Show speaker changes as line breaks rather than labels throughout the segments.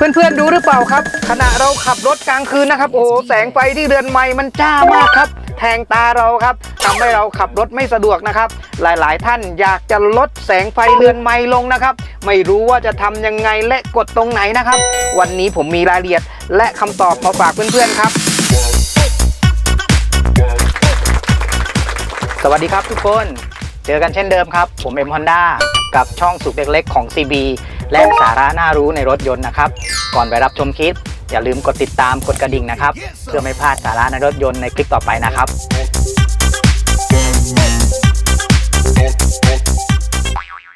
เพื่อนๆ ดูหรือเปล่าครับ ขณะเราขับรถกลางคืนนะครับ โอ้แสงไฟที่เรือนไม้มันจ้ามากครับ แทงตาเราครับทำให้เราขับรถไม่สะดวกนะครับ หลายๆ ท่านอยากจะลดแสงไฟเรือนไม้ลงนะครับ ไม่รู้ว่าจะทำยังไงและกดตรงไหนนะครับ วันนี้ผมมีรายละเอียด และคำตอบมาฝากเพื่อนๆครับสวัสดีครับทุกคน เจอกันเช่นเดิมครับ ผมเอ็มฮอนด้ากับช่องสุขเล็กๆของ CB และสาระน่ารู้ในรถยนต์นะครับ ก่อนไปรับชมคลิป อย่าลืมกดติดตามกดกระดิ่งนะครับ เพื่อไม่พลาดสาระในรถยนต์ในคลิปต่อไปนะครับ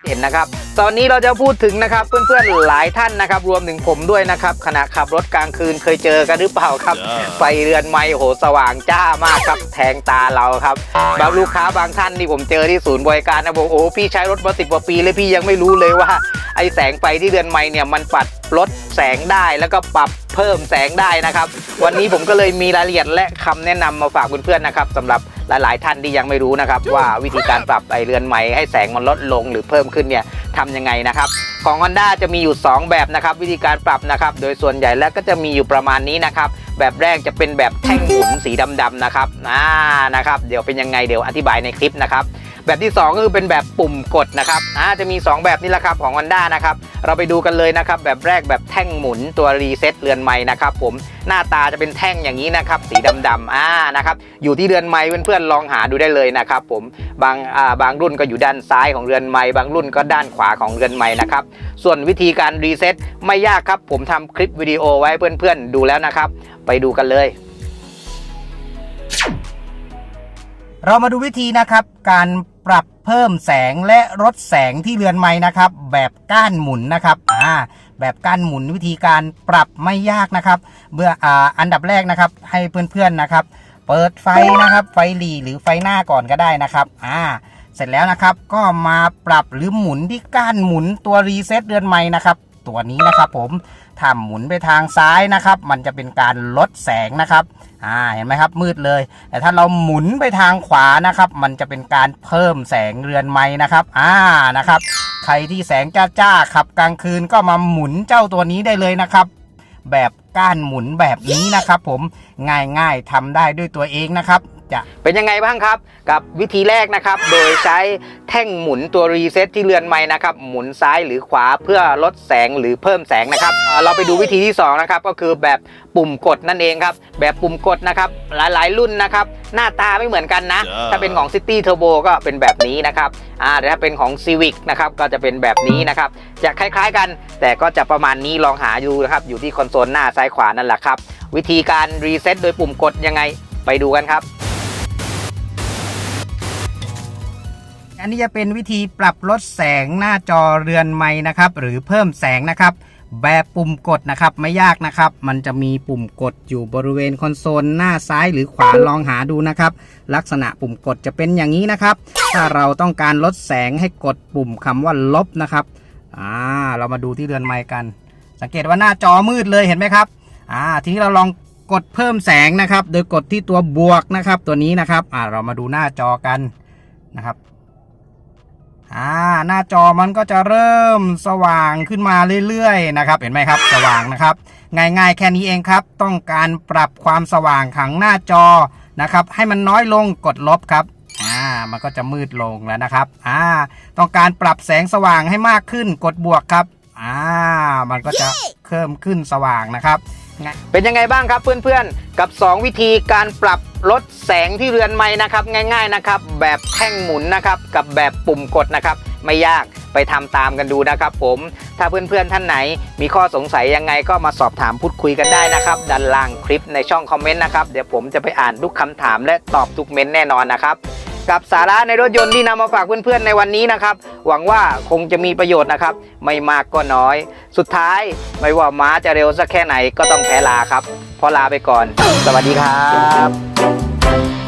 เห็นนะครับ ตอนนี้เราจะพูดถึงนะครับเพื่อนๆหลายท่านนะครับ รวมถึงผมด้วยนะครับขณะขับรถกลางคืนเคยเจอกันหรือเปล่าครับ ไฟเรือนไม้โอ้โหสว่างจ้ามากครับแทงตาเราครับบางลูกค้าบางท่านที่ผมเจอที่ศูนย์บริการนะบอกโอ้โหพี่ใช้รถมาสิบกว่าปีเลยพี่ยังไม่รู้เลยว่า ไอแสงไฟที่เรือนไม้เนี่ยมันปัดลดแสงได้แล้วก็ปรับเพิ่มแสงได้นะครับ วันนี้ผมก็เลยมีรายละเอียดและคำแนะนำมาฝากเพื่อนๆนะครับสำหรับ หลายๆ ท่านที่ยังไม่รู้นะครับว่าวิธีการปรับไอเรือนไม้ให้แสงมันลดลงหรือเพิ่มขึ้นเนี่ยทำยังไงนะครับของ Honda จะมีอยู่ 2 แบบนะครับวิธีการปรับนะครับโดยส่วนใหญ่แล้วก็จะมีอยู่ประมาณนี้นะครับแบบแรกจะเป็นแบบแท่งหมุนสีดำๆนะครับอ่านะครับเดี๋ยวเป็นยังไงเดี๋ยวอธิบายในคลิปนะครับ แบบที่ 2 ก็คือเป็นแบบปุ่มกดนะครับอ่าจะมี 2 แบบนี้แหละครับของ Honda นะครับเราไปดูกันเลยนะครับแบบแรกแบบแท่งหมุนตัวรีเซ็ตเรือนไม้นะครับผมหน้าตาจะเป็นแท่งอย่างนี้นะครับสีดำๆอ่านะครับอยู่ที่เรือนไม้เพื่อนๆลองหาดูได้เลยนะครับผมบางอ่าบางรุ่นก็อยู่ด้านซ้ายของเรือนไม้บางรุ่นก็ด้านขวาของเรือนไม้นะครับส่วนวิธีการรีเซ็ตไม่ยากครับ ผมทำคลิปวิดีโอไว้เพื่อนๆดูแล้วนะครับ ไปดูกันเลยเรามาดูวิธีนะครับ การ ปรับเพิ่มแสงและลดแสงที่เรือนไม้นะครับ แบบก้านหมุนนะครับอ่าแบบก้านหมุนวิธีการปรับไม่ยากนะครับเมื่ออ่าอันดับแรกนะครับ ให้เพื่อนๆนะครับ เปิดไฟนะครับ ไฟหลีหรือไฟหน้าก่อนก็ได้นะครับอ่าเสร็จแล้วนะครับก็มาปรับหรือหมุนที่ก้านหมุนตัวรีเซ็ตเรือนไม้นะครับ ตัวนี้นะครับ ผมถ้าหมุนไปทางซ้ายนะครับ มันจะเป็นการลดแสงนะครับอ่าเห็นไหมครับมืดเลย แต่ถ้าเราหมุนไปทางขวานะครับ มันจะเป็นการเพิ่มแสงเรือนไม้นะครับอ่านะครับ ใครที่แสงจ้าๆขับกลางคืนก็มาหมุนเจ้าตัวนี้ได้เลยนะครับ แบบก้านหมุนแบบนี้นะครับ ผมง่ายๆทำได้ด้วยตัวเองนะครับ จะเป็นยังไงบ้างครับ กับวิธีแรกนะครับ โดยใช้แท่งหมุนตัวรีเซ็ตที่เรือนไม้นะครับ หมุนซ้ายหรือขวาเพื่อลดแสงหรือเพิ่มแสงนะครับอ่าเราไปดูวิธีที่สองนะครับก็คือแบบปุ่มกดนั่นเองครับ แบบปุ่มกดนะครับ หลายๆ รุ่นนะครับ หน้าตาไม่เหมือนกันนะ
จ้า
ถ้าเป็นของ City Turbo ก็เป็นแบบนี้นะครับอ่าแต่ถ้าเป็นของ Civic นะครับก็จะเป็นแบบนี้นะครับ จะคล้ายๆกัน แต่ก็จะประมาณนี้ลองหาดูนะครับอยู่ที่คอนโซลหน้าซ้ายขวานั่นแหละครับวิธีการรีเซ็ตโดยปุ่มกดยังไงไปดูกันครับ อันนี้จะเป็นวิธีปรับลดแสงหน้าจอเรือนไม้นะครับ หรือเพิ่มแสงนะครับ แบบปุ่มกดนะครับไม่ยากนะครับ มันจะมีปุ่มกดอยู่บริเวณคอนโซลหน้าซ้ายหรือขวาลองหาดูนะครับ ลักษณะปุ่มกดจะเป็นอย่างนี้นะครับ ถ้าเราต้องการลดแสงให้กดปุ่มคำว่าลบนะครับอ่าเรามาดูที่เรือนไม้กัน สังเกตว่าหน้าจอมืดเลยเห็นไหมครับอ่าทีนี้เราลองกดเพิ่มแสงนะครับ โดยกดที่ตัวบวกนะครับ ตัวนี้นะครับอ่าเรามาดูหน้าจอกันนะครับ อ่าหน้าจอมันก็จะเริ่มสว่างขึ้นมาเรื่อยๆนะครับ เห็นไหมครับ สว่างนะครับ ง่ายๆ แค่นี้เองครับ ต้องการปรับความสว่างของหน้าจอนะครับ ให้มันน้อยลงกดลบครับอ่ามันก็จะมืดลงแล้วนะครับอ่าต้องการปรับแสงสว่างให้มากขึ้นกดบวกครับอ่ามันก็จะเพิ่มขึ้นสว่างนะครับ เป็นยังไงบ้างครับเพื่อนๆ กับ 2 วิธีการปรับ ลดแสงที่เรือนไม้นะครับ ง่ายๆนะครับ แบบแท่งหมุนนะครับ กับแบบปุ่มกดนะครับ ไม่ยากไปทำตามกันดูนะครับ ผม ถ้าเพื่อนๆท่านไหน มีข้อสงสัยยังไงก็มาสอบถามพูดคุยกันได้นะครับด้านล่างคลิปในช่องคอมเมนต์นะครับเดี๋ยวผมจะไปอ่านทุกคำถามและตอบทุกเม้นแน่นอนนะครับกับสาระในรถยนต์ที่นำมาฝากเพื่อนๆในวันนี้นะครับ หวังว่าคงจะมีประโยชน์นะครับ ไม่มากก็น้อย สุดท้ายไม่ว่าม้าจะเร็วสักแค่ไหนก็ต้องแพ้ลาครับ พอลาไปก่อน สวัสดีครับ Thank you